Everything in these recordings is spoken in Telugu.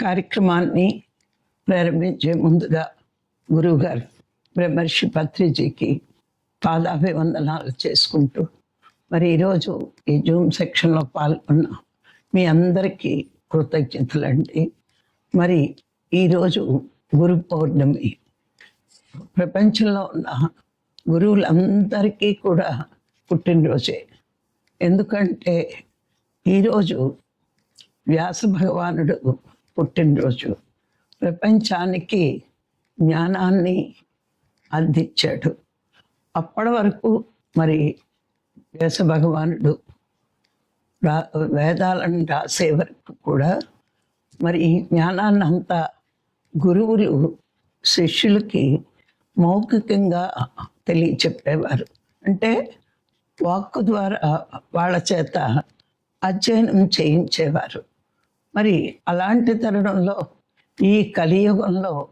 కార్యక్రమాన్ని ప్రారంభించే ముందుగా గురువుగారు బ్రహ్మర్షి పత్రిజీకి పాదాభివందనాలు చేసుకుంటూ మరి ఈరోజు ఈ జూమ్ సెక్షన్లో పాల్గొన్న మీ అందరికీ కృతజ్ఞతలండి మరి ఈరోజు గురు పౌర్ణమి. ప్రపంచంలో ఉన్న గురువులందరికీ కూడా పుట్టినరోజే. ఎందుకంటే ఈరోజు వ్యాస భగవానుడు పుట్టినరోజు. ప్రపంచానికి జ్ఞానాన్ని అందించాడు. అప్పటి వరకు మరి వ్యాస భగవానుడు రా వేదాలను రాసే వరకు కూడా మరి ఈ జ్ఞానాన్ని అంతా గురువులు శిష్యులకి మౌఖికంగా తెలియచెప్పేవారు. అంటే వాక్కు ద్వారా వాళ్ళ చేత అధ్యయనం చేయించేవారు. మరి అలాంటి తరుణంలో ఈ కలియుగంలో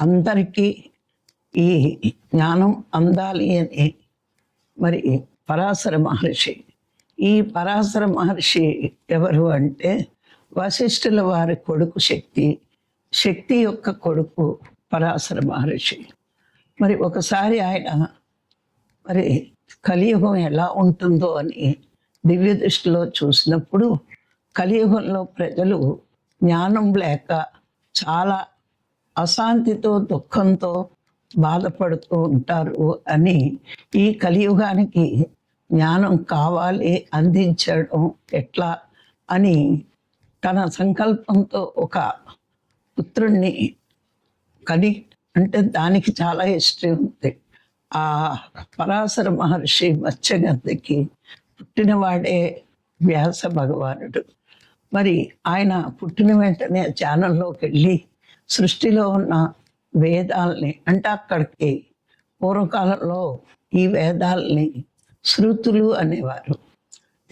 అందరికీ ఈ జ్ఞానం అందాలి అని మరి పరాశర మహర్షి ఈ పరాశర మహర్షి ఎవరు అంటే వశిష్ఠుల వారి కొడుకు శక్తి శక్తి యొక్క కొడుకు పరాశర మహర్షి. మరి ఒకసారి ఆయన మరి కలియుగం ఎలా ఉంటుందో అని దివ్య దృష్టిలో చూసినప్పుడు కలియుగంలో ప్రజలు జ్ఞానం లేక చాలా అశాంతితో దుఃఖంతో బాధపడుతూ ఉంటారు అని ఈ కలియుగానికి జ్ఞానం కావాలి అందించడం ఎట్లా అని తన సంకల్పంతో ఒక పుత్రుణ్ణి కని అంటే దానికి చాలా హిస్టరీ ఉంది. ఆ పరాశర మహర్షి మత్స్యగంధకి పుట్టినవాడే వ్యాస భగవానుడు. మరి ఆయన పుట్టిన వెంటనే ధ్యానంలోకి వెళ్ళి సృష్టిలో ఉన్న వేదాల్ని అంటే అక్కడికి పూర్వకాలంలో ఈ వేదాల్ని శృతులు అనేవారు.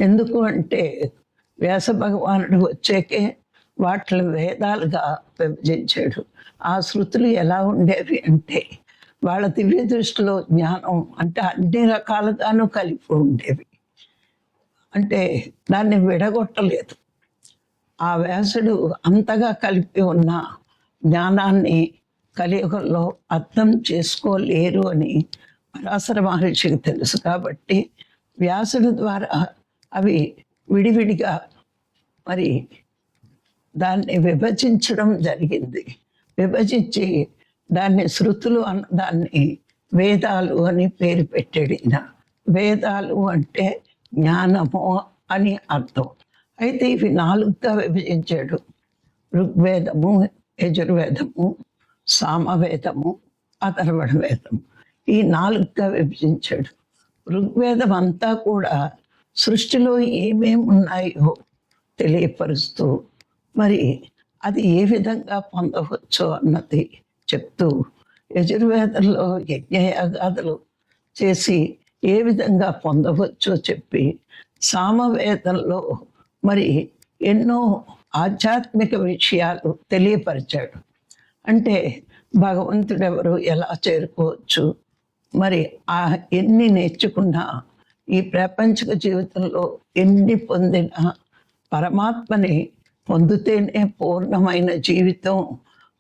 ఎందుకు అంటే వ్యాస భగవానుడు వచ్చాకే వాటిని వేదాలుగా విభజించాడు. ఆ శృతులు ఎలా ఉండేవి అంటే వాళ్ళ దివ్య దృష్టిలో జ్ఞానం అంటే అన్ని రకాలుగాను కలిపి ఉండేవి. అంటే దాన్ని విడగొట్టలేదు. ఆ వ్యాసుడు అంతగా కలిపి ఉన్న జ్ఞానాన్ని కలియుగంలో అర్థం చేసుకోలేరు అని పరాశర మహర్షికి తెలుసు. కాబట్టి వ్యాసుడు ద్వారా అవి విడివిడిగా మరి దాన్ని విభజించడం జరిగింది. విభజించి దాన్ని శృతులు అన్న దాన్ని వేదాలు అని పేరు పెట్టాడు వేదాలు అంటే జ్ఞానము అని అర్థం. అయితే ఇవి నాలుగుగా విభజించాడు. ఋగ్వేదము యజుర్వేదము సామవేదము అథర్వణ వేదము. ఈ నాలుగుగా విభజించాడు. ఋగ్వేదం అంతా కూడా సృష్టిలో ఏమేమి ఉన్నాయో తెలియపరుస్తూ మరి అది ఏ విధంగా పొందవచ్చో అన్నది చెప్తూ యజుర్వేదంలో యజ్ఞయాగాదులు చేసి ఏ విధంగా పొందవచ్చో చెప్పి సామవేదంలో మరి ఎన్నో ఆధ్యాత్మిక విషయాలు తెలియపరిచాడు. అంటే భగవంతుడు ఎవరు ఎలా చేరుకోవచ్చు? మరి ఆ ఎన్ని నేర్చుకున్నా ఈ ప్రాపంచిక జీవితంలో ఎన్ని పొందినా పరమాత్మని పొందితేనే పూర్ణమైన జీవితం.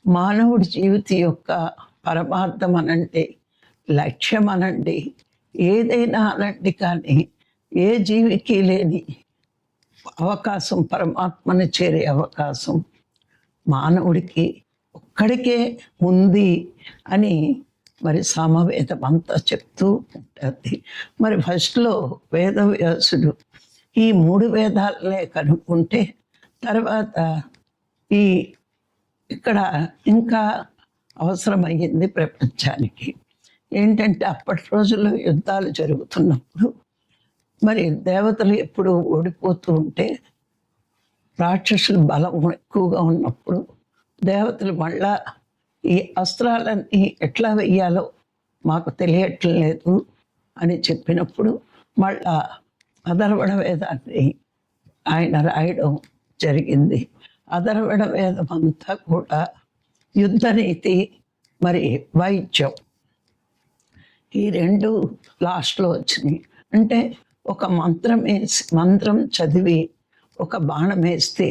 మానవుడి జీవితం యొక్క పరమార్థం అనండి లక్ష్యం అనండి ఏదైనా అనండి కానీ ఏ జీవికి లేని అవకాశం పరమాత్మని చేరే అవకాశం మానవుడికి ఒక్కడికే ఉంది అని మరి సామవేదమంతా అంతా చెప్తూ ఉంటుంది. మరి ఫస్ట్లో వేదవ్యాసుడు ఈ మూడు వేదాలనే కనుక్కుంటే తర్వాత ఈ ఇక్కడ ఇంకా అవసరమయ్యింది ప్రపంచానికి. ఏంటంటే అప్పటి రోజుల్లో యుద్ధాలు జరుగుతున్నప్పుడు మరి దేవతలు ఎప్పుడు ఓడిపోతూ ఉంటే రాక్షసుల బలం ఎక్కువగా ఉన్నప్పుడు దేవతలు మళ్ళా ఈ అస్త్రాలన్నీ ఎట్లా వెయ్యాలో మాకు తెలియట్లేదు అని చెప్పినప్పుడు మళ్ళా అదర్వణ వేదాన్ని ఆయన రాయడం జరిగింది. అదర్వణ వేదం అంతా కూడా యుద్ధనీతి మరి వైద్యం. ఈ రెండు లాస్ట్లో వచ్చినాయి. అంటే ఒక మంత్రం వేసి మంత్రం చదివి ఒక బాణం వేస్తే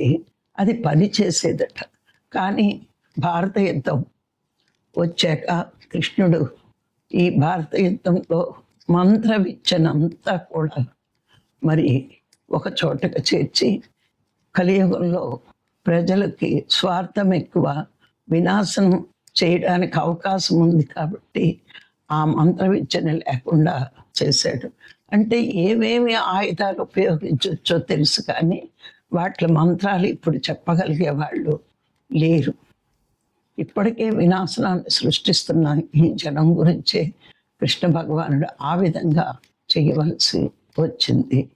అది పని చేసేదట. కానీ భారత యుద్ధం వచ్చాక కృష్ణుడు ఈ భారత యుద్ధంలో మంత్ర విచ్చనంతా కూడా మరి ఒక చోటకు చేర్చి కలియుగంలో ప్రజలకి స్వార్థం ఎక్కువ వినాశనం చేయడానికి అవకాశం ఉంది కాబట్టి ఆ మంత్ర విచ్చన లేకుండా చేశాడు. అంటే ఏమేమి ఆయుధాలు ఉపయోగించవచ్చో తెలుసు కానీ వాటి మంత్రాలు ఇప్పుడు చెప్పగలిగే వాళ్ళు లేరు. ఇప్పటికే వినాశనాన్ని సృష్టిస్తున్న ఈ జనం గురించే కృష్ణ భగవానుడు ఆ విధంగా చేయవలసి వచ్చింది.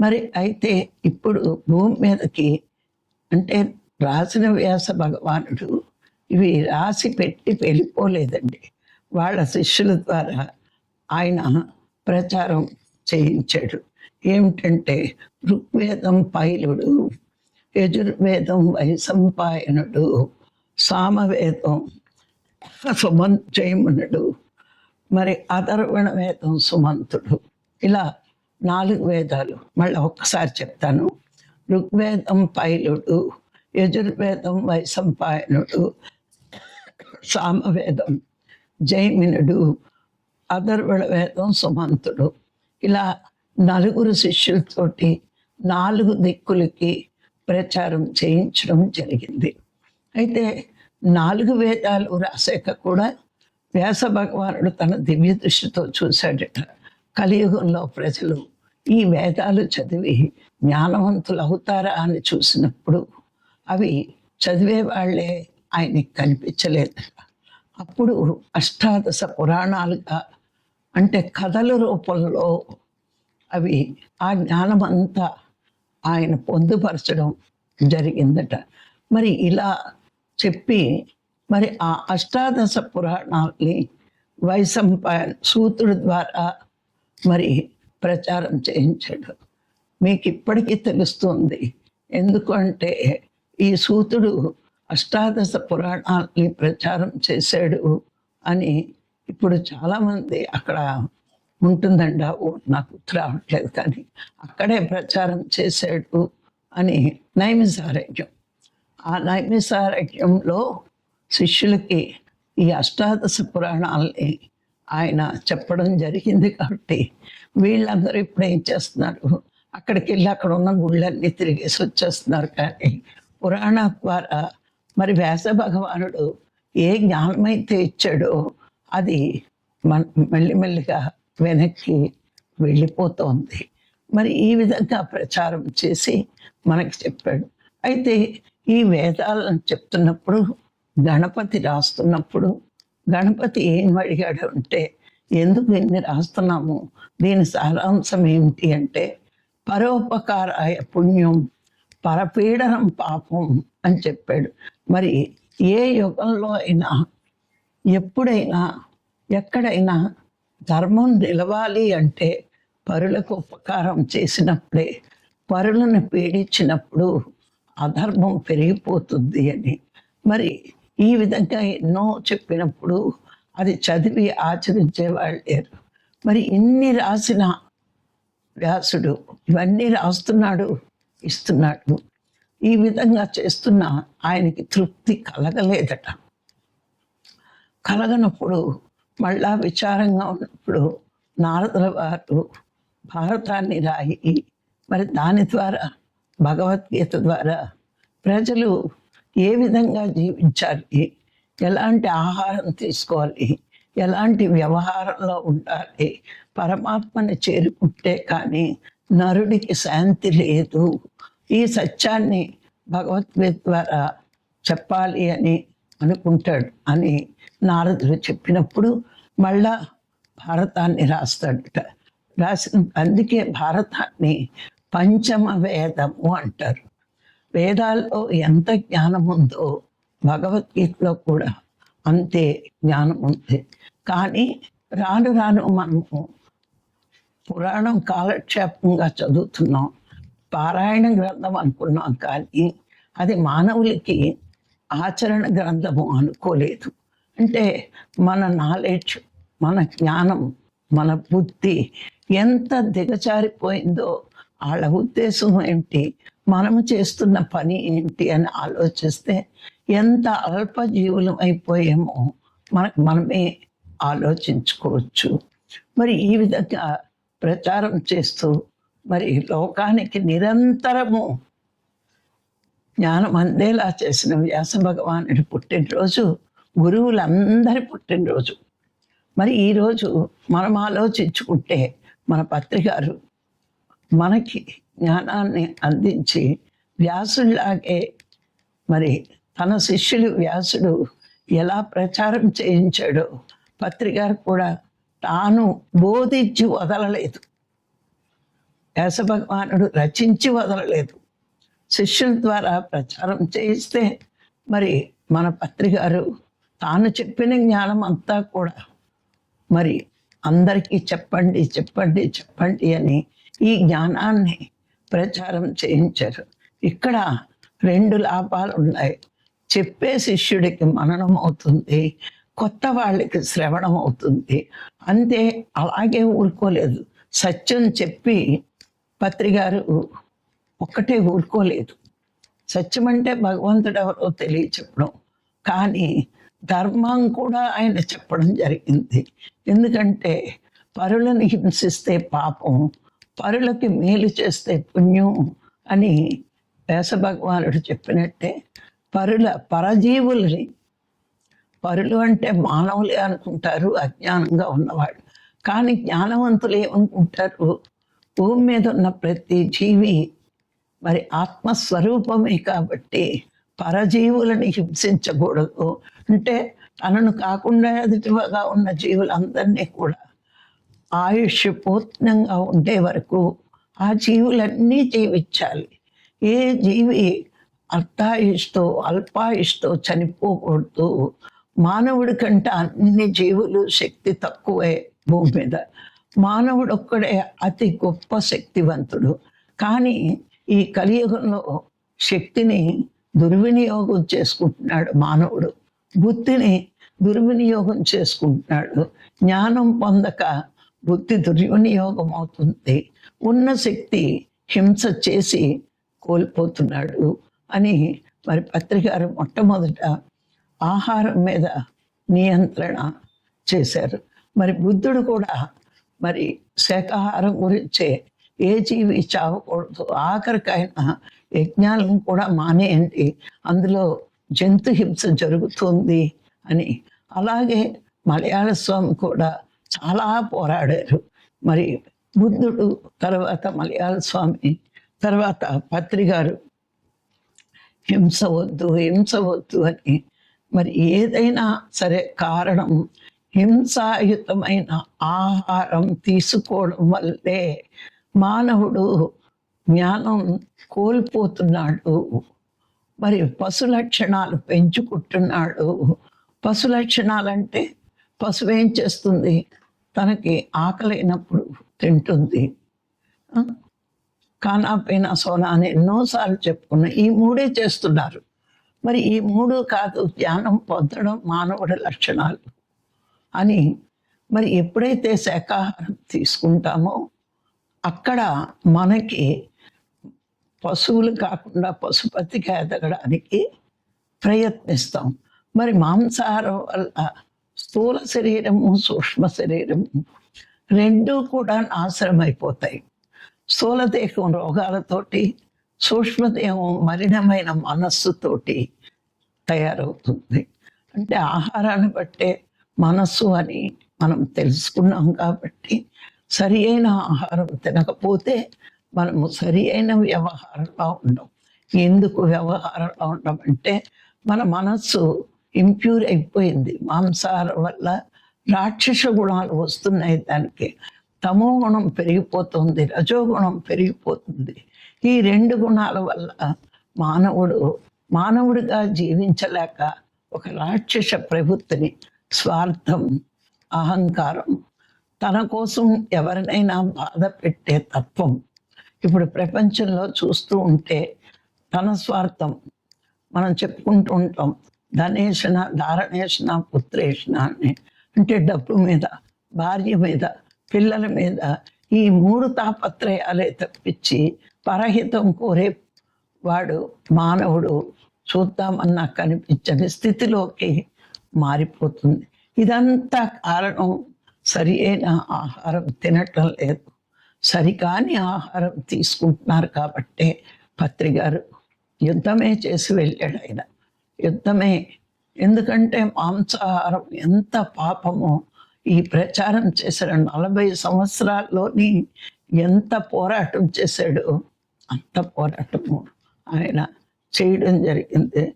మరి అయితే ఇప్పుడు భూమి మీదకి అంటే రాసిన వ్యాస భగవానుడు ఇవి రాసి పెట్టి వెళ్ళిపోలేదండి. వాళ్ళ శిష్యుల ద్వారా ఆయన ప్రచారం చేయించాడు. ఏమిటంటే ఋగ్వేదం పైలుడు యజుర్వేదం వైసంపాయనుడు సామవేదం సుమంత్రయమునుడు మరి అధర్వణ వేదం సుమంతుడు. ఇలా నాలుగు వేదాలు మళ్ళీ ఒక్కసారి చెప్తాను. ఋగ్వేదం పైలుడు యజుర్వేదం వైసంపాయనుడు సామవేదం జైమినుడు అధర్వణ వేదం సుమంతుడు. ఇలా నలుగురు శిష్యులతోటి నాలుగు దిక్కులకి ప్రచారం చేయించడం జరిగింది. అయితే నాలుగు వేదాలు రాసాక కూడా వ్యాస భగవానుడు తన దివ్య దృష్టితో చూశాడట. కలియుగంలో ప్రజలు ఈ వేదాలు చదివి జ్ఞానవంతులు అవుతారా అని చూసినప్పుడు అవి చదివే వాళ్ళే ఆయనకి కనిపించలేదు అప్పుడు అష్టాదశ పురాణాలుగా అంటే కథల రూపంలో అవి ఆ జ్ఞానమంతా ఆయన పొందుపరచడం జరిగిందట. మరి ఇలా చెప్పి మరి ఆ అష్టాదశ పురాణాల్ని వైసంపాయన్ సూత్రుడు ద్వారా మరి ప్రచారం చేయించాడు. మీకు ఇప్పటికీ తెలుస్తుంది ఎందుకంటే ఈ సూతుడు అష్టాదశ పురాణాల్ని ప్రచారం చేశాడు అని ఇప్పుడు చాలామంది అక్కడ ఉంటుందంట ఆ నాకు రావట్లేదు కానీ అక్కడే ప్రచారం చేశాడు అని నైమిసారణ్యం ఆ నైమిసారణ్యంలో శిష్యులకి ఈ అష్టాదశ పురాణాలని ఆయన చెప్పడం జరిగింది కాబట్టి వీళ్ళందరూ ఇప్పుడు ఏం చేస్తున్నారు? అక్కడికి వెళ్ళి అక్కడ ఉన్న గుళ్ళన్నీ తిరిగేసి వచ్చేస్తున్నారు కానీ పురాణ ద్వారా మరి వ్యాస భగవానుడు ఏ జ్ఞానమైతే ఇచ్చాడో అది మన మెల్లిమెల్లిగా వెనక్కి వెళ్ళిపోతోంది. మరి ఈ విధంగా ప్రచారం చేసి మనకి చెప్పాడు. అయితే ఈ వేదాలను చెప్తున్నప్పుడు గణపతి రాస్తున్నప్పుడు గణపతి ఏం అడిగాడు అంటే ఎందుకు ఇన్ని రాస్తున్నాము? దీని సారాంశం ఏమిటి అంటే పరోపకారాయ పుణ్యం పరపీడనం పాపం అని చెప్పాడు. మరి ఏ యుగంలో అయినా ఎప్పుడైనా ఎక్కడైనా ధర్మం నిలవాలి అంటే పరులకు ఉపకారం చేసినప్పుడే పరులను పీడించినప్పుడు అధర్మం పెరిగిపోతుంది అని. మరి ఈ విధంగా ఎన్నో చెప్పినప్పుడు అది చదివి ఆచరించే వాళ్ళు లేరు మరి ఇన్ని రాసిన వ్యాసుడు ఇవన్నీ రాస్తున్నాడు ఇస్తున్నాడు. ఈ విధంగా చేస్తున్న ఆయనకి తృప్తి కలగలేదట. కలగనప్పుడు మళ్ళా విచారంగా ఉన్నప్పుడు నారదుల వారు భారతాన్ని రాయి మరి దాని ద్వారా భగవద్గీత ద్వారా ప్రజలు ఏ విధంగా జీవించాలి ఎలాంటి ఆహారం తీసుకోవాలి ఎలాంటి వ్యవహారంలో ఉండాలి పరమాత్మని చేరుకుంటే కానీ నరుడికి శాంతి లేదు. ఈ సత్యాన్ని భగవద్గీత ద్వారా చెప్పాలి అని అనుకుంటాడు అని నారదుడు చెప్పినప్పుడు మళ్ళా భారతాన్ని రాస్తాడట. రాసిన అందుకే భారతాన్ని పంచమ వేదము అంటారు. వేదాల్లో ఎంత జ్ఞానం ఉందో భగవద్గీతలో కూడా అంతే జ్ఞానం ఉంది కానీ రాను రాను మనము పురాణం కాలక్షేపంగా చదువుతున్నాం పారాయణ గ్రంథం అనుకున్నాం కానీ అది మానవులకి ఆచరణ గ్రంథము అనుకోలేదు. అంటే మన నాలెడ్జ్ మన జ్ఞానం మన బుద్ధి ఎంత దిగజారిపోయిందో వాళ్ళ ఉద్దేశం ఏంటి? మనము చేస్తున్న పని ఏంటి అని ఆలోచిస్తే ఎంత అల్పజీవులం అయిపోయామో మనకు మనమే ఆలోచించుకోవచ్చు. మరి ఈ విధంగా ప్రచారం చేస్తూ మరి లోకానికి నిరంతరము జ్ఞానం అందేలా చేసిన వ్యాస భగవానుడి పుట్టినరోజు గురువులందరి పుట్టినరోజు. మరి ఈరోజు మనం ఆలోచించుకుంటే మన పత్రికారు మనకి జ్ఞానాన్ని అందించి వ్యాసుడిలాగే మరి తన శిష్యులు వ్యాసుడు ఎలా ప్రచారం చేయించాడో పత్రికారు కూడా తాను బోధించి వదలలేదు. వ్యాసభగవానుడు రచించి వదలలేదు. శిష్యుల ద్వారా ప్రచారం చేయిస్తే మరి మన పత్రికారు తాను చెప్పిన జ్ఞానం అంతా కూడా. మరి అందరికీ చెప్పండి చెప్పండి చెప్పండి అని ఈ జ్ఞానాన్ని ప్రచారం చేయించారు. ఇక్కడ రెండు లాభాలు ఉన్నాయి. చెప్పే శిష్యుడికి మననం అవుతుంది కొత్త వాళ్ళకి శ్రవణం అవుతుంది. అంతే అలాగే ఊరుకోలేదు. సత్యం చెప్పి పత్రికారు ఒక్కటే ఊరుకోలేదు. సత్యం అంటే భగవంతుడు ఎవరో తెలియచెప్పడం. కానీ ధర్మం కూడా ఆయన చెప్పడం జరిగింది. ఎందుకంటే పరులను హింసిస్తే పాపం పరులకి మేలు చేస్తే పుణ్యం అని వ్యాస భగవానుడు చెప్పినట్టే పరుల పరజీవుల్ని పరులు అంటే మానవులే అనుకుంటారు అజ్ఞానంగా ఉన్నవాడు కానీ జ్ఞానవంతులు ఏమనుకుంటారు భూమి మీద ఉన్న ప్రతి జీవి మరి ఆత్మస్వరూపమే కాబట్టి పరజీవులని హింసించకూడదు. అంటే తనను కాకుండా ఎదుటిగా ఉన్న జీవులందరినీ కూడా ఆయుష్ పూర్ణంగా ఉండే వరకు ఆ జీవులన్నీ జీవించాలి. ఏ జీవి అర్థాయుష్తో అల్పాయుష్తో చనిపోకూడదు. మానవుడి కంటే అన్ని జీవులు శక్తి తక్కువే భూమి మీద. మానవుడు ఒక్కడే అతి గొప్ప శక్తివంతుడు. కానీ ఈ కలియుగంలో శక్తిని దుర్వినియోగం చేసుకుంటున్నాడు మానవుడు. బుద్ధిని దుర్వినియోగం చేసుకుంటున్నాడు. జ్ఞానం పొందక బుద్ధి దుర్వినియోగం అవుతుంది ఉన్న శక్తి హింస చేసి కోల్పోతున్నాడు అని మరి పత్రికారు మొట్టమొదట ఆహారం మీద నియంత్రణ చేశారు. మరి బుద్ధుడు కూడా మరి శాకాహారం గురించే ఏ జీవి చావకూడదు. ఆఖరికైనా యజ్ఞాలను కూడా మానేయండి. అందులో జంతు హింస జరుగుతుంది అని. అలాగే మలయాళ స్వామి కూడా చాలా పోరాడారు. మరి బుద్ధుడు తర్వాత మలయాళ స్వామి తర్వాత పత్రికారు హింస వద్దు హింస వద్దు అని. మరి ఏదైనా సరే కారణం హింసాయుతమైన ఆహారం తీసుకోవడం వల్లే మానవుడు జ్ఞానం కోల్పోతున్నాడు. మరి పశు లక్షణాలు పెంచుకుంటున్నాడు. పశు లక్షణాలు అంటే పశువు ఏం చేస్తుంది? తనకి ఆకలైనప్పుడు తింటుంది. ఆ? సోనా అని ఎన్నోసార్లు చెప్పుకున్నా. ఈ మూడే చేస్తున్నారు. మరి ఈ మూడు కాదు జ్ఞానం పొందడం మానవుడి లక్షణాలు అని మరి ఎప్పుడైతే శాకాహారం తీసుకుంటామో అక్కడ మనకి పశువులు కాకుండా పశుపతిగా ఎదగడానికి ప్రయత్నిస్తాం. మరి మాంసాహారం వల్ల స్థూల శరీరము సూక్ష్మ శరీరము రెండూ కూడా నాశనం అయిపోతాయి స్థూలదేహం రోగాలతోటి సూక్ష్మదేహం మలినమైన మనస్సుతోటి తయారవుతుంది. అంటే ఆహారాన్ని బట్టే మనస్సు అని మనం తెలుసుకున్నాం కాబట్టి సరి అయిన ఆహారం తినకపోతే మనము సరి అయిన వ్యవహారంలో ఉండం. ఎందుకు వ్యవహారంలో ఉండడం అంటే మన మనస్సు ఇంప్యూర్ అయిపోయింది. మాంసాహారం వల్ల రాక్షస గుణాలు వస్తున్నాయి దానికి. తమో గుణం పెరిగిపోతుంది రజోగుణం పెరిగిపోతుంది. ఈ రెండు గుణాల వల్ల మానవుడు మానవుడిగా జీవించలేక ఒక రాక్షస ప్రవృత్తిని స్వార్థం అహంకారం తన కోసం ఎవరినైనా బాధ పెట్టే తత్వం ఇప్పుడు ప్రపంచంలో చూస్తూ ఉంటే తన స్వార్థం మనం చెప్పుకుంటూ ఉంటాం ధనేషణ ధారణేషణ పుత్రేషణ అని. అంటే డబ్బు మీద భార్య మీద పిల్లల మీద ఈ మూడు తాపత్రయాలే తప్పించి పరహితం కోరే వాడు మానవుడు చూద్దామన్నా కనిపించని స్థితిలోకి మారిపోతుంది. ఇదంతా కారణం సరి అయిన ఆహారం తినటం లేదు. సరికాని ఆహారం తీసుకుంటున్నారు కాబట్టే పత్రి గారు యుద్ధమే చేసి వెళ్ళాడు ఆయన. యుద్ధమే. ఎందుకంటే మాంసాహారం ఎంత పాపమో ఈ ప్రచారం చేసిన నలభై సంవత్సరాల్లోని ఎంత పోరాటం చేశాడు అంత పోరాటము ఆయన చేయడం జరిగింది.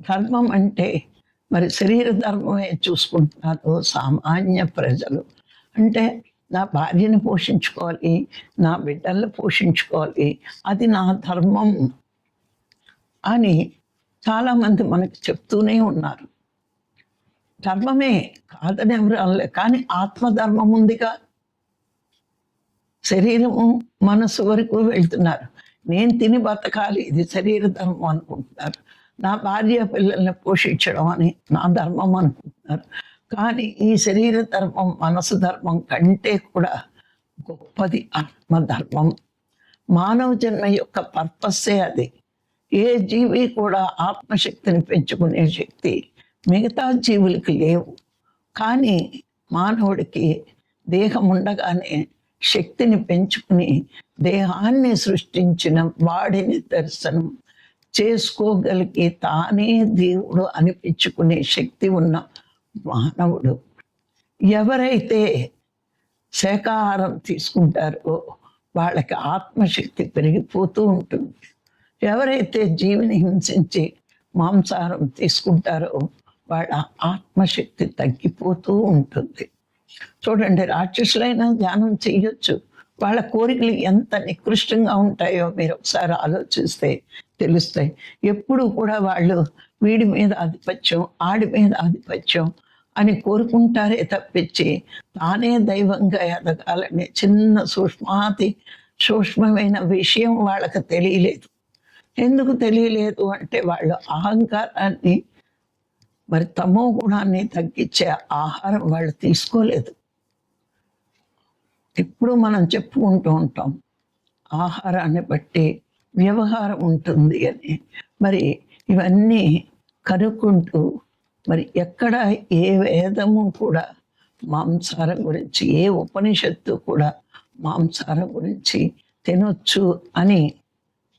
ధర్మం అంటే మరి శరీర ధర్మమే చూసుకుంటున్నారు సామాన్య ప్రజలు. అంటే నా భార్యను పోషించుకోవాలి నా బిడ్డలను పోషించుకోవాలి. అది నా ధర్మం అని చాలామంది మనకు చెప్తూనే ఉన్నారు. ధర్మమే కాదని ఎవరు కానీ ఆత్మధర్మం ఉందిగా. శరీరము మనసు వరకు వెళ్తున్నారు. నేను తిని బతకాలి ఇది శరీర ధర్మం అనుకుంటున్నారు. నా భార్య పిల్లల్ని పోషించడం అని నా ధర్మం అనుకుంటున్నారు. కానీ ఈ శరీర ధర్మం మనసు ధర్మం కంటే కూడా గొప్పది ఆత్మధర్మం. మానవ జన్మ యొక్క పర్పస్సే అది. ఏ జీవి కూడా ఆత్మశక్తిని పెంచుకునే శక్తి మిగతా జీవులకి లేవు. కానీ మానవుడికి దేహం ఉండగానే శక్తిని పెంచుకుని దేహాన్ని సృష్టించిన వాడిని దర్శనం చేసుకోగలిగి తానే దేవుడు అనిపించుకునే శక్తి ఉన్న మానవుడు. ఎవరైతే శాకాహారం తీసుకుంటారో వాళ్ళకి ఆత్మశక్తి పెరిగిపోతూ ఉంటుంది. ఎవరైతే జీవిని హింసించి మాంసాహారం తీసుకుంటారో వాళ్ళ ఆత్మశక్తి తగ్గిపోతూ ఉంటుంది. చూడండి రాక్షసులైనా ధ్యానం చేయొచ్చు. వాళ్ళ కోరికలు ఎంత నికృష్టంగా ఉంటాయో మీరు ఒకసారి ఆలోచిస్తే తెలుస్తాయి. ఎప్పుడు కూడా వాళ్ళు వీడి మీద ఆధిపత్యం ఆడి మీద ఆధిపత్యం అని కోరుకుంటారే తప్పించి తానే దైవంగా ఎదగాలనే చిన్న సూక్ష్మాతి సూక్ష్మమైన విషయం వాళ్ళకి తెలియలేదు. ఎందుకు తెలియలేదు అంటే వాళ్ళు అహంకారాన్ని మరి తమో గుణాన్ని తగ్గించే ఆహారం వాళ్ళు తీసుకోలేదు. ఎప్పుడు మనం చెప్పుకుంటూ ఉంటాం ఆహారాన్ని బట్టి వ్యవహారం ఉంటుంది అని. మరి ఇవన్నీ కనుక్కుంటూ మరి ఎక్కడ ఏ వేదము కూడా మాంసారం గురించి ఏ ఉపనిషత్తు కూడా మాంసారం గురించి తినొచ్చు అని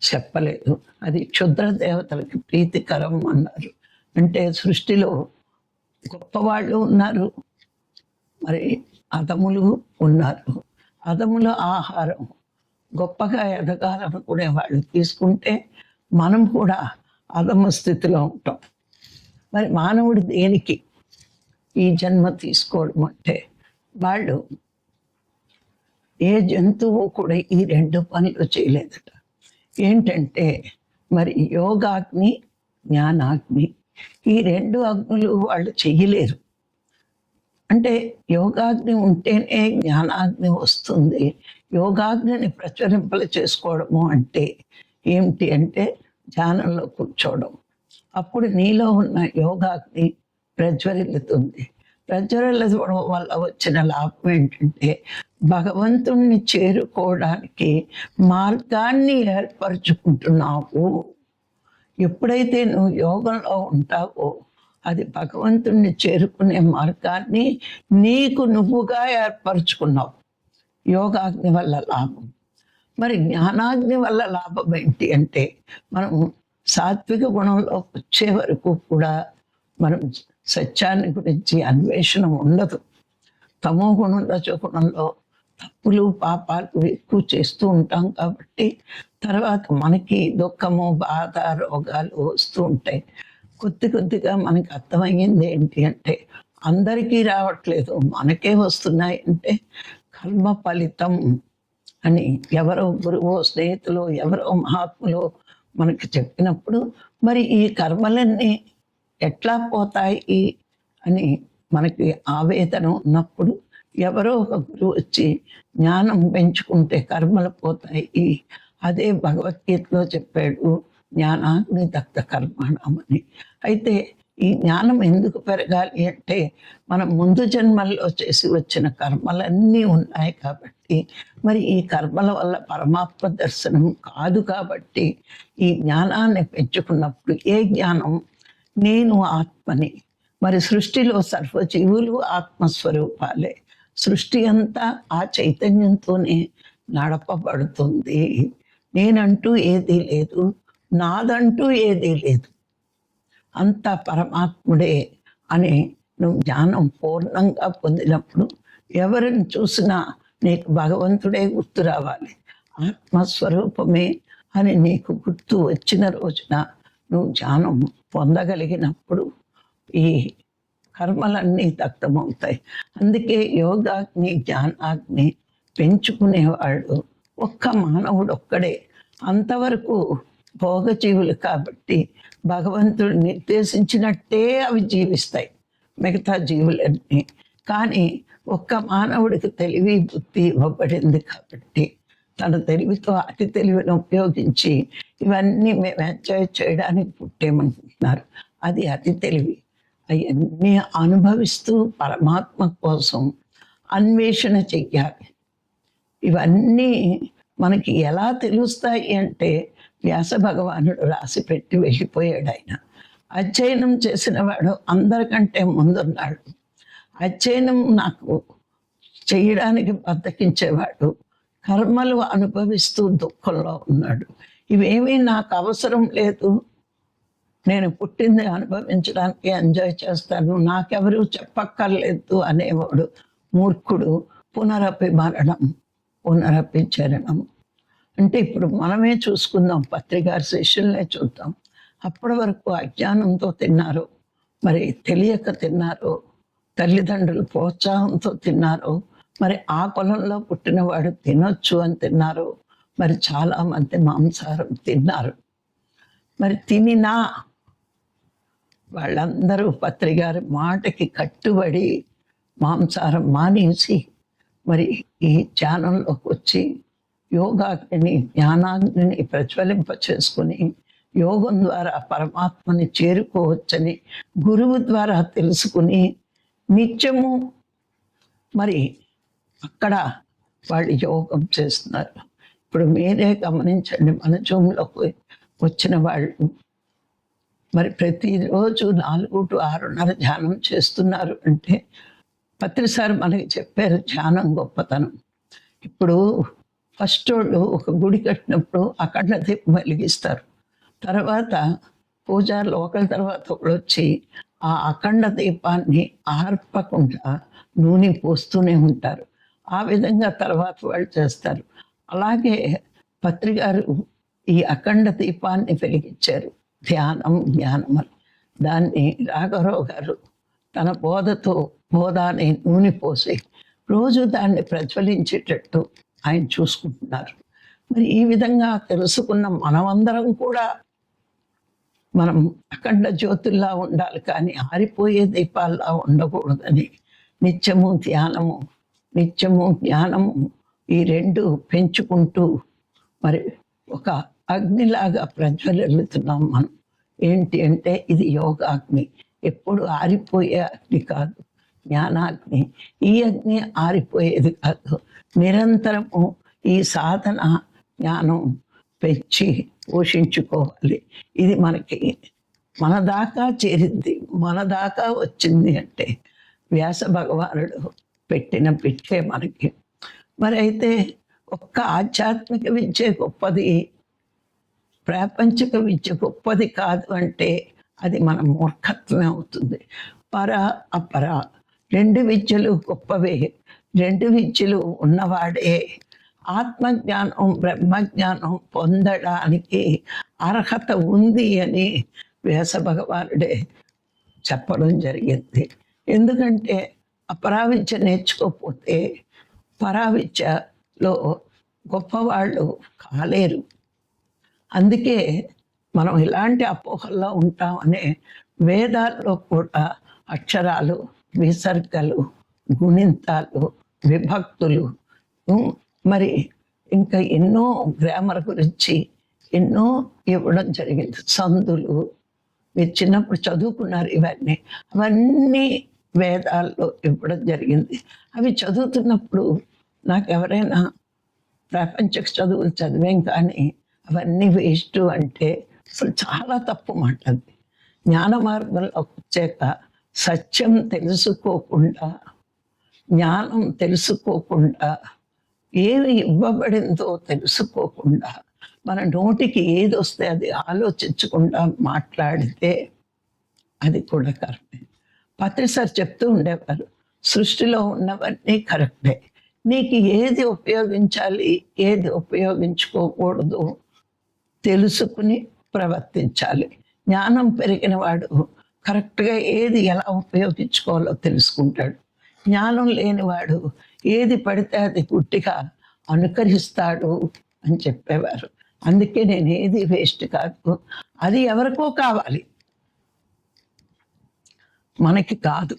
చెప్పలేదు. అది క్షుద్ర దేవతలకి ప్రీతికరం అన్నారు. అంటే సృష్టిలో గొప్పవాళ్ళు ఉన్నారు. మరి అదములు ఉన్నారు. అదముల ఆహారం గొప్పగా ఎదగాలనుకునే వాళ్ళు తీసుకుంటే మనం కూడా అదమ స్థితిలో ఉంటాం. మరి మానవుడు దేనికి ఈ జన్మ తీసుకోవడం అంటే వాళ్ళు ఏ జంతువు కూడా ఈ రెండు పనులు చేయలేదట. ఏంటంటే మరి యోగాగ్ని జ్ఞానాగ్ని ఈ రెండు అగ్నులు వాళ్ళు చెయ్యలేరు అంటే యోగాగ్ని ఉంటేనే జ్ఞానాగ్ని వస్తుంది. యోగాగ్నిని ప్రచురింపలు చేసుకోవడము అంటే ఏమిటి అంటే ధ్యానంలో కూర్చోవడం. అప్పుడు నీలో ఉన్న యోగాగ్ని ప్రజ్వరిల్లుతుంది ప్రజ్వరిల్లడం వల్ల వచ్చిన లాభం ఏంటంటే భగవంతుణ్ణి చేరుకోవడానికి మార్గాన్ని ఏర్పరచుకుంటున్నావు. ఎప్పుడైతే నువ్వు యోగంలో ఉంటావో అది భగవంతుణ్ణి చేరుకునే మార్గాన్ని నీకు నువ్వుగా ఏర్పరచుకున్నావు. యోగాగ్ని వల్ల లాభం. మరి జ్ఞానాగ్ని వల్ల లాభం ఏంటి అంటే మనం సాత్విక గుణంలో వచ్చే వరకు కూడా మనం సత్యాన్ని గురించి అన్వేషణ ఉండదు. తమో గుణం రజోగుణంలో తప్పులు పాపాలు ఎక్కువ చేస్తూ ఉంటాం కాబట్టి తర్వాత మనకి దుఃఖము బాధ రోగాలు వస్తూ ఉంటాయి. కొద్ది కొద్దిగా మనకి అర్థమయ్యింది ఏంటి అంటే అందరికీ రావట్లేదు మనకే వస్తున్నాయి అంటే కర్మ ఫలితం అని ఎవరో గురువు స్నేహితులు ఎవరో మహాత్ములు మనకి చెప్పినప్పుడు మరి ఈ కర్మలన్నీ ఎట్లా పోతాయి అని మనకి ఆవేదన ఉన్నప్పుడు ఎవరో ఒక గురువు వచ్చి జ్ఞానం పెంచుకుంటే కర్మలు పోతాయి. అదే భగవద్గీతలో చెప్పాడు జ్ఞానాగ్ని దగ్ధ కర్మాణమని. అయితే ఈ జ్ఞానం ఎందుకు పెరగాలి అంటే మనం ముందు జన్మల్లో చేసి వచ్చిన కర్మలన్నీ ఉన్నాయి కాబట్టి కాబట్టి మరి ఈ కర్మల వల్ల పరమాత్మ దర్శనం కాదు కాబట్టి ఈ జ్ఞానాన్ని పెంచుకున్నప్పుడు ఏ జ్ఞానం? నేను ఆత్మని. మరి సృష్టిలో సర్వజీవులు ఆత్మస్వరూపాలే. సృష్టి అంతా ఆ చైతన్యంతోనే నడపబడుతుంది. నేనంటూ ఏదీ లేదు నాదంటూ ఏదీ లేదు. అంత పరమాత్ముడే అనే నువ్వు జ్ఞానం పూర్ణంగా పొందినప్పుడు ఎవరిని చూసినా నీకు భగవంతుడే గుర్తు రావాలి. ఆత్మస్వరూపమే అని నీకు గుర్తు వచ్చిన రోజున నువ్వు జ్ఞానం పొందగలిగినప్పుడు ఈ కర్మలన్నీ దగ్ధమవుతాయి. అందుకే యోగాగ్ని జ్ఞానాగ్ని పెంచుకునేవాడు ఒక్క మానవుడు ఒక్కడే అంతవరకు భోగజీవులు కాబట్టి భగవంతుడు నిర్దేశించినట్టే అవి జీవిస్తాయి. మిగతా జీవులన్నీ. కానీ ఒక్క మానవుడికి తెలివి బుద్ధి ఇవ్వబడింది కాబట్టి తన తెలివితో అతి తెలివిని ఉపయోగించి ఇవన్నీ మేము ఎంజాయ్ చేయడానికి పుట్టేమనుకుంటున్నారు అది అతి తెలివి. అవన్నీ అనుభవిస్తూ పరమాత్మ కోసం అన్వేషణ చెయ్యాలి. ఇవన్నీ మనకి ఎలా తెలుస్తాయి అంటే వ్యాస భగవానుడు రాసి పెట్టి వెళ్ళిపోయాడు ఆయన. అధ్యయనం చేసిన వాడు అందరికంటే ముందున్నాడు. అధ్యయనం నాకు చేయడానికి బద్దకించేవాడు. కర్మలు అనుభవిస్తూ దుఃఖంలో ఉన్నాడు. ఇవేమీ నాకు అవసరం లేదు. నేను పుట్టింది అనుభవించడానికి ఎంజాయ్ చేస్తాను. నాకెవరూ చెప్పక్కర్లేదు అనేవాడు మూర్ఖుడు. పునరపి మరణం పునరపి చరణం అంటే ఇప్పుడు మనమే చూసుకుందాం పత్రికారి శిష్యులనే చూద్దాం. అప్పటి వరకు అజ్ఞానంతో తిన్నారు. మరి తెలియక తిన్నారు. తల్లిదండ్రులు ప్రోత్సాహంతో తిన్నారు. మరి ఆ కులంలో పుట్టినవాడు తినొచ్చు అని తిన్నారు. మరి చాలా మంది మాంసాహారం తిన్నారు. మరి తినినా వాళ్ళందరూ పత్రికారి మాటకి కట్టుబడి మాంసాహారం మానేసి మరి ఈ ధ్యానంలోకి వచ్చి యోగాగ్ని జ్ఞానాగ్ని ప్రజ్వలింప చేసుకుని యోగం ద్వారా పరమాత్మని చేరుకోవచ్చని గురువు ద్వారా తెలుసుకుని నిత్యము మరి అక్కడ వాళ్ళు యోగం చేస్తున్నారు. ఇప్పుడు మీరే గమనించండి మన జూమ్లోకి వచ్చిన వాళ్ళు మరి ప్రతిరోజు నాలుగు టు ఆరున్నర ధ్యానం చేస్తున్నారు అంటే పత్రిసారి మనకి చెప్పారు ధ్యానం గొప్పతనం. ఇప్పుడు ఫస్ట్ వాళ్ళు ఒక గుడి కట్టినప్పుడు అక్కడ దీపం వెలిగిస్తారు. తర్వాత పూజారులు ఒకరి తర్వాత ఒకరు వచ్చి ఆ అఖండ దీపాన్ని ఆర్పకుండా నూనె పోస్తూనే ఉంటారు. ఆ విధంగా తర్వాత వాళ్ళు చేస్తారు. అలాగే పత్రికారు ఈ అఖండ దీపాన్ని వెలిగించారు. ధ్యానం జ్ఞానం అని. దాన్ని రాఘవరావు గారు తన బోధతో బోధాన్ని నూనె పోసి రోజు దాన్ని ప్రజ్వలించేటట్టు ఆయన చూసుకుంటున్నారు. మరి ఈ విధంగా తెలుసుకున్న మనమందరం కూడా మనం అఖండ జ్యోతుల్లా ఉండాలి కానీ ఆరిపోయే దీపాల్లా ఉండకూడదని. నిత్యము ధ్యానము నిత్యము జ్ఞానము ఈ రెండు పెంచుకుంటూ మరి ఒక అగ్నిలాగా ప్రజ్వలిస్తున్నాం మనం. ఏంటి అంటే ఇది యోగాగ్ని. ఎప్పుడు ఆరిపోయే అగ్ని కాదు జ్ఞానాగ్ని. ఈ అగ్ని ఆరిపోయేది కాదు. నిరంతరము ఈ సాధన జ్ఞానం పెంచి పోషించుకోవాలి. ఇది మనకి మన దాకా చేరింది. మన దాకా వచ్చింది అంటే వ్యాస భగవానుడు పెట్టిన పిట్టే మనకి. మరి అయితే ఒక్క ఆధ్యాత్మిక విద్య గొప్పది ప్రాపంచిక విద్య గొప్పది కాదు అంటే అది మన మూర్ఖత్వమే అవుతుంది. పర అపర రెండు విద్యలు గొప్పవే. రెండు విద్యలు ఉన్నవాడే ఆత్మజ్ఞానం బ్రహ్మజ్ఞానం పొందడానికి అర్హత ఉంది అని వ్యాస భగవానుడే చెప్పడం జరిగింది. ఎందుకంటే అపరావిద్య నేర్చుకోకపోతే పరావిద్యలో గొప్పవాళ్ళు కాలేరు. అందుకే మనం ఇలాంటి అపోహల్లో ఉంటామనే వేదాల్లో కూడా అక్షరాలు విసర్గలు గుణింతాలు విభక్తులు మరి ఇంకా ఎన్నో గ్రామర్ గురించి ఎన్నో ఇవ్వడం జరిగింది. సందులు మీరు చిన్నప్పుడు చదువుకున్నారు ఇవన్నీ. అవన్నీ వేదాల్లో ఇవ్వడం జరిగింది. అవి చదువుతున్నప్పుడు నాకు ఎవరైనా ప్రపంచ చదువులు చదివేం కానీ అవన్నీ వేస్ట్ అంటే అసలు చాలా తప్పు మాట అది. జ్ఞాన మార్గంలో వచ్చాక సత్యం తెలుసుకోకుండా జ్ఞానం తెలుసుకోకుండా ఏమి ఇవ్వబడిందో తెలుసుకోకుండా మన నోటికి ఏది వస్తే అది ఆలోచించకుండా మాట్లాడితే అది కూడా కరెక్టే. పత్రి సార్ చెప్తూ ఉండేవారు సృష్టిలో ఉన్నవన్నీ కరెక్టే. నీకు ఏది ఉపయోగించాలి ఏది ఉపయోగించుకోకూడదు తెలుసుకుని ప్రవర్తించాలి. జ్ఞానం పెరిగిన వాడు కరెక్ట్గా ఏది ఎలా ఉపయోగించుకోవాలో తెలుసుకుంటాడు. జ్ఞానం లేనివాడు ఏది పడితే అది గుట్టిగా అనుకరిస్తాడు అని చెప్పేవారు. అందుకే నేను ఏది వేస్ట్ కాదు. అది ఎవరికో కావాలి. మనకి కాదు.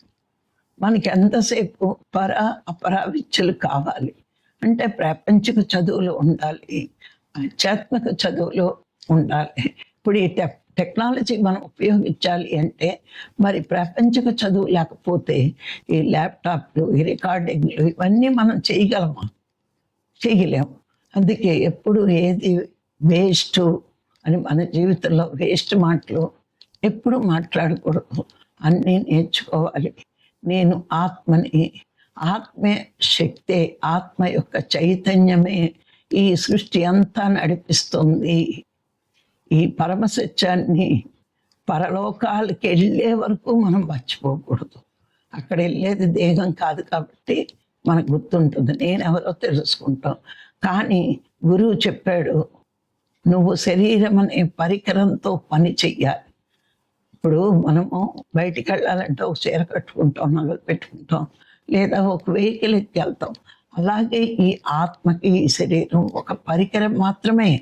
మనకి ఎంతసేపు పర అపర విద్యలు కావాలి. అంటే ప్రాపంచిక చదువులు ఉండాలి. ఆధ్యాత్మిక చదువులు ఉండాలి. ఇప్పుడు ఈ టెప్ టెక్నాలజీ మనం ఉపయోగించాలి అంటే మరి ప్రపంచక చదువు లేకపోతే ఈ ల్యాప్టాప్లు ఈ రికార్డింగ్లు ఇవన్నీ మనం చేయగలమా? చేయలేము. అందుకే ఎప్పుడు ఏది వేస్ట్ అని మన జీవితంలో వేస్ట్ మాటలు ఎప్పుడు మాట్లాడకూడదు. అన్నీ నేర్చుకోవాలి. నేను ఆత్మని ఆత్మే శక్తే ఆత్మ యొక్క చైతన్యమే ఈ సృష్టి అంతా నడిపిస్తుంది. ఈ పరమ సత్యాన్ని పరలోకాలకి వెళ్ళే వరకు మనం మర్చిపోకూడదు. అక్కడ వెళ్ళేది దేహం కాదు కాబట్టి మనకు గుర్తుంటుంది. నేను ఎవరో తెలుసుకుంటాం. కానీ గురువు చెప్పాడు నువ్వు శరీరం అనే పరికరంతో పని చెయ్యాలి. ఇప్పుడు మనము బయటికి వెళ్ళాలంటే ఒక చీర కట్టుకుంటాం నగలు పెట్టుకుంటాం లేదా ఒక వెహికల్ ఎక్కి వెళ్తాం. అలాగే ఈ ఆత్మకి ఈ శరీరం ఒక పరికరం మాత్రమే.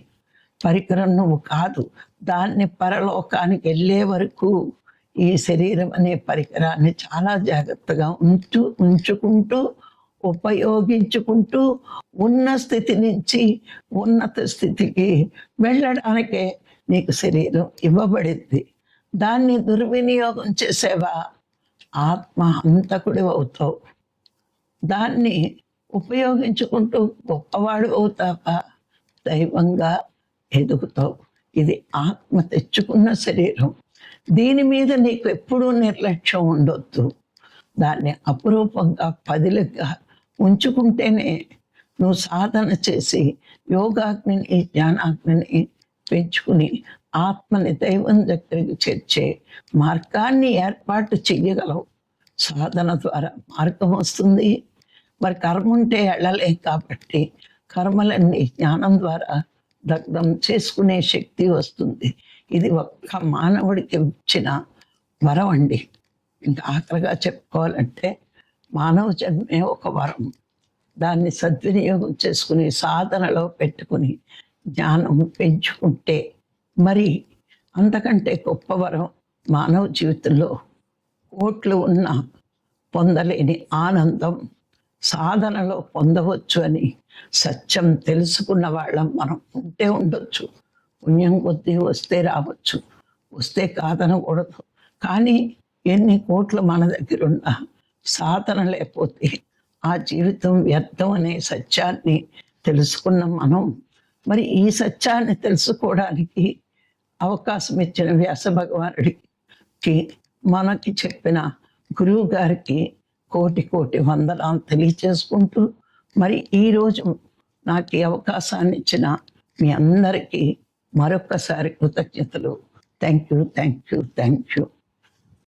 పరికరం నువ్వు కాదు. దాన్ని పరలోకానికి వెళ్ళే వరకు ఈ శరీరం అనే పరికరాన్ని చాలా జాగ్రత్తగా ఉంచు ఉంచుకుంటూ ఉపయోగించుకుంటూ ఉన్న స్థితి నుంచి ఉన్నత స్థితికి వెళ్ళడానికే నీకు శరీరం ఇవ్వబడింది. దాన్ని దుర్వినియోగం చేసేవా? ఆత్మ అంతకుడి అవుతావు. దాన్ని ఉపయోగించుకుంటూ గొప్పవాడు అవుతావా? దైవంగా ఎదుగుతావు. ఇది ఆత్మ తెచ్చుకున్న శరీరం. దీని మీద నీకు ఎప్పుడూ నిర్లక్ష్యం ఉండొద్దు. దాన్ని అపురూపంగా పదిలిగా ఉంచుకుంటేనే నువ్వు సాధన చేసి యోగాగ్నిని జ్ఞానాగ్నిని పెంచుకుని ఆత్మని దైవం దగ్గరికి చేర్చే మార్గాన్ని ఏర్పాటు చెయ్యగలవు. సాధన ద్వారా మార్గం వస్తుంది. మరి కర్మ ఉంటే వెళ్ళలేం కాబట్టి కర్మలన్నీ జ్ఞానం ద్వారా దగ్ధం చేసుకునే శక్తి వస్తుంది. ఇది ఒక్క మానవుడికి ఇచ్చిన వరం అండి. ఇంకా ఆఖరిగా చెప్పుకోవాలంటే మానవ జన్మే ఒక వరం. దాన్ని సద్వినియోగం చేసుకుని సాధనలో పెట్టుకుని జ్ఞానం పెంచుకుంటే మరి అంతకంటే గొప్ప వరం మానవ జీవితంలో కోట్లు ఉన్న పొందలేని ఆనందం సాధనలో పొందవచ్చు అని సత్యం తెలుసుకున్న వాళ్ళం మనం ఉంటే ఉండొచ్చు. పుణ్యం కొద్దీ వస్తే రావచ్చు. వస్తే కాదనకూడదు కానీ ఎన్ని కోట్లు మన దగ్గరున్నా సాధన లేకపోతే ఆ జీవితం వ్యర్థం అనే సత్యాన్ని తెలుసుకున్న మనం మరి ఈ సత్యాన్ని తెలుసుకోవడానికి అవకాశం ఇచ్చిన వ్యాస భగవానుడికి మనకి చెప్పిన గురువు గారికి కోటి కోటి వందనాలు తెలియచేసుకుంటూ మరి ఈరోజు నాకు ఈ అవకాశాన్ని ఇచ్చిన మీ అందరికీ మరొక్కసారి కృతజ్ఞతలు. Thank you thank you thank you.